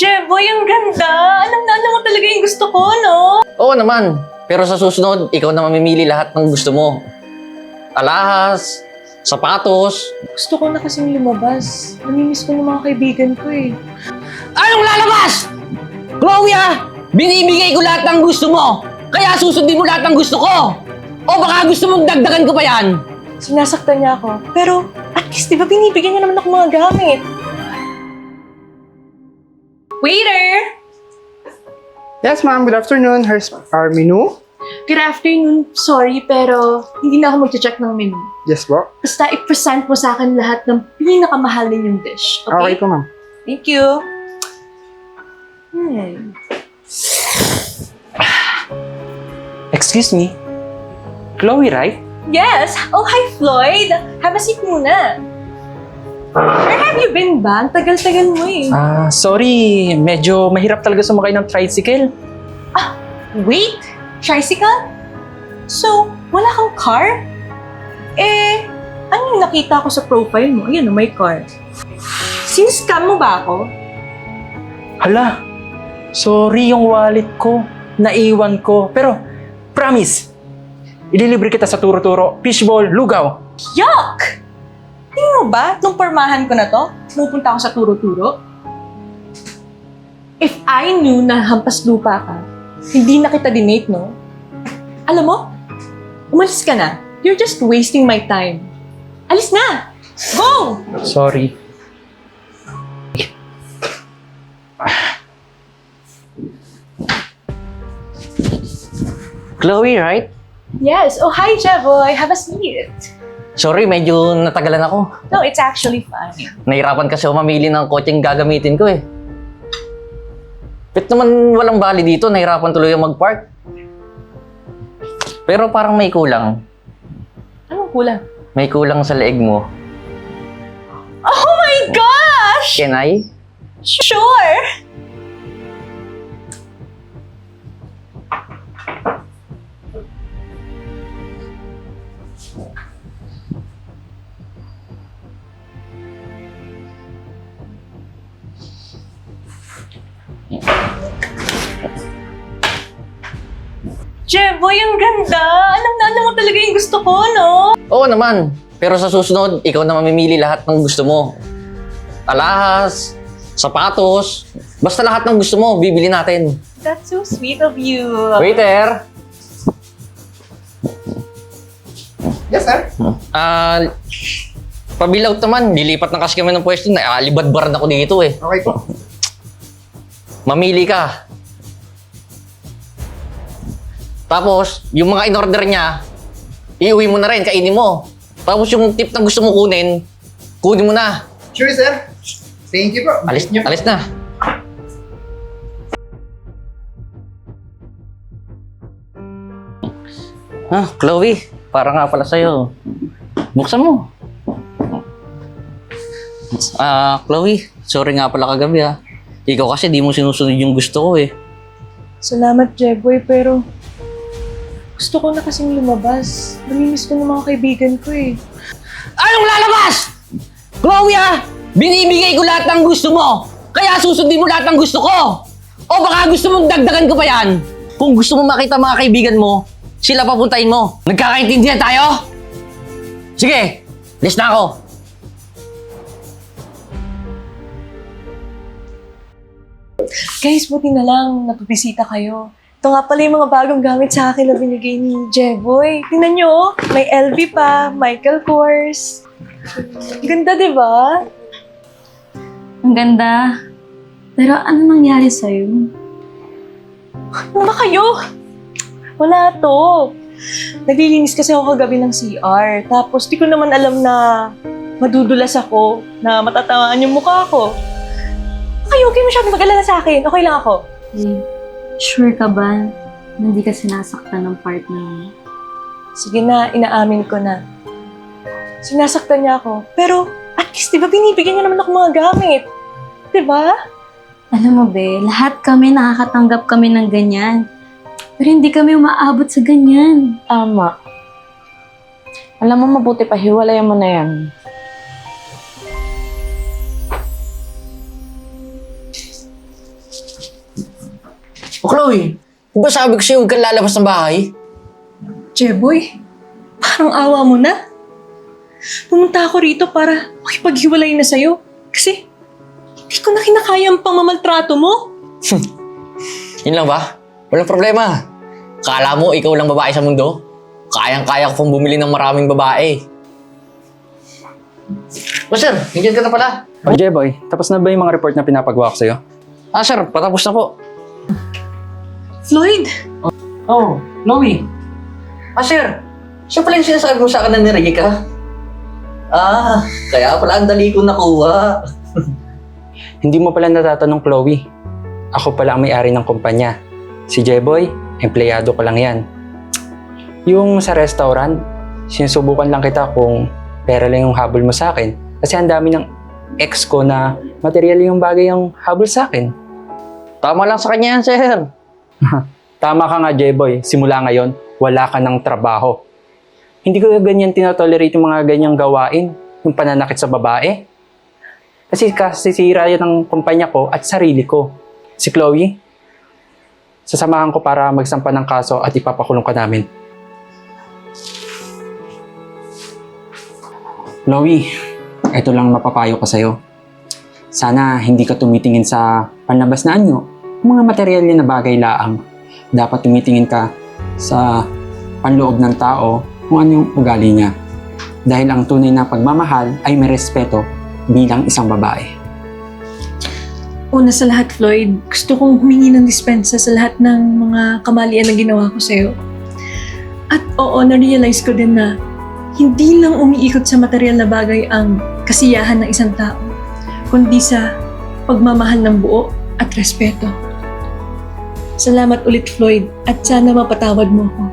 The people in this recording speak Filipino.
Jeboy, ang ganda! Alam na alam mo talaga yung gusto ko, no? Oo naman. Pero sa susunod, ikaw na mamimili lahat ng gusto mo. Alahas, sapatos. Gusto ko na kasing lumabas. Namimiss ko ng mga kaibigan ko eh. Anong lalabas? Chloe ah! Binibigay ko lahat ng gusto mo! Kaya susundin mo lahat ng gusto ko! O baka gusto mong dagdagan ko pa yan? Sinasaktan niya ako. Pero at least, di ba binibigyan niya naman ako mga gamit? Waiter! Yes, ma'am. Good afternoon. Here's our menu. Good afternoon. Sorry, pero hindi na ako mag-check ng menu. Yes po. Basta i-present mo sa akin lahat ng pinakamahal ninyong dish. Okay, Okay? po, ma'am. Thank you. Hmm. Excuse me? Chloe, right? Yes! Oh, hi, Floyd! Have a seat muna. Where have you been ba? Ang tagal-tagal mo eh. Ah, sorry. Medyo mahirap talaga sumakay ng tricycle. Wait! Tricycle? So, wala kang car? Eh, ano yung nakita ko sa profile mo? Ayan, may car. Siniscam mo ba ako? Hala, sorry yung wallet ko. Naiwan ko. Pero, promise, ililibre kita sa turo-turo, fishball, lugaw. Yuck! Tingin mo ba, nung pormahan ko na to, pupunta ako sa turo-turo? If I knew na hampas lupa ka, hindi na kita dinate, no? Alam mo, umalis ka na. You're just wasting my time. Alis na! Go! Sorry. Chloe, right? Yes. Oh, hi, Jeboy. Have a seat. Sorry, medyo natagalan ako. No, it's actually fine. Nahirapan kasi ako mamili ng kotseng gagamitin ko eh. Pit naman walang bali dito, nahirapan tuloy yung mag-park. Pero parang may kulang. Anong kulang? May kulang sa leeg mo. Oh my gosh! Can I? Sure! Jeboy, ang ganda! Alam na alam mo talaga yung gusto ko, no? Oo naman. Pero sa susunod, ikaw na mamimili lahat ng gusto mo. Alahas, sapatos, basta lahat ng gusto mo, bibili natin. That's so sweet of you. Waiter! Yes, sir. Ah, pabilaw naman, lilipat na kasi kami ng pwesto na alibadbar na ako dito eh. Okay po. Mamili ka. Tapos, yung mga in-order niya, iuwi mo na rin, kainin mo. Tapos yung tip na gusto mo kunin, kunin mo na. Sure, sir. Thank you po. Alis, Niyo alis na. Ah, Chloe, para nga pala sa'yo. Buksan mo. Ah, Chloe, sorry nga pala kagabi ah. Ikaw kasi di mo sinusunod yung gusto ko eh. Salamat, Jeboy, pero gusto ko na kasing lumabas. Namimiss ko ng mga kaibigan ko eh. Anong lalabas? Chloe ah! Binibigay ko lahat ng gusto mo! Kaya susundin mo lahat ng gusto ko! O baka gusto mong dagdagan ko pa yan? Kung gusto mo makita mga kaibigan mo, sila papuntahin mo. Nagkakaintindihan tayo? Sige, list na ako. Guys, buti na lang, napabisita kayo. Ito nga pala yung mga bagong gamit sa akin na binigay ni Jeboy. Tingnan nyo, oh. may LV pa, Michael Kors. Ganda, di ba? Ang ganda. Pero ano nangyari sa'yo? Ano ba kayo? Wala to. Naglilinis kasi ako kagabi ng CR. Tapos di ko naman alam na madudulas ako, na matatamaan yung mukha ko. Kayo, okay masyadong mag-alala sa akin. Okay lang ako. Eh, sure ka ba na hindi ka sinasaktan ng partner mo? Sige na, inaamin ko na. Sinasaktan niya ako. Pero, at least, di ba binibigyan niya naman ako mga gamit? Di ba? Alam mo be, lahat kami nakakatanggap kami ng ganyan. Pero hindi kami umaabot sa ganyan. Tama. Alam mo, mabuti pa, hiwalayan mo na yan. O Chloe, di ba sabi ko sa'yo huwag kang lalabas ng bahay? Jeboy, parang awa mo na. Pumunta ako rito para makipaghiwalay na sa'yo. Kasi, hindi ko na kinakaya ang pamamaltrato mo. Yun lang ba? Walang problema. Kala mo ikaw lang babae sa mundo? Kayang-kaya ko pong bumili ng maraming babae. O sir, nandiyan ka na pala. O Jeboy, tapos na ba yung mga report na pinapagawa ko sa'yo? Ah sir, patapos na po. Floyd, Oh, Chloe. Ah sir, siya pala yung sinasabi mo sa akin na nirigi ka? Ah, kaya pala ang dali ko nakuha. Hindi mo pala natatanong Chloe. Ako pala ang may-ari ng kumpanya. Si Jeboy, empleyado ko lang yan. Yung sa restaurant, sinusubukan lang kita kung pera lang yung habol mo sa akin. Kasi ang dami ng ex ko na material yung bagay yung habol sa akin. Tama lang sa kanya yan, sir. Tama ka nga, Jeboy. Simula ngayon, wala ka ng trabaho. Hindi ko ganyan tinotolerate yung mga ganyang gawain, yung pananakit sa babae. Kasi kasisira yan ng kumpanya ko at sarili ko. Si Chloe, sasamahan ko para magsampa ng kaso at ipapakulong ka namin. Chloe, ito lang mapapayo ko sa'yo. Sana hindi ka tumitingin sa panlabas na anyo, mga material na bagay laang dapat tumitingin ka sa panloob ng tao kung ano yung ugali niya. Dahil ang tunay na pagmamahal ay may respeto bilang isang babae. una sa lahat, Floyd, gusto kong humingi ng dispensa sa lahat ng mga kamalian na ginawa ko sa'yo. At oo, na-realize ko din na hindi lang umiikot sa material na bagay ang kasiyahan ng isang tao, kundi sa pagmamahal ng buo at respeto. Salamat ulit, Floyd, at sana mapatawad mo ako.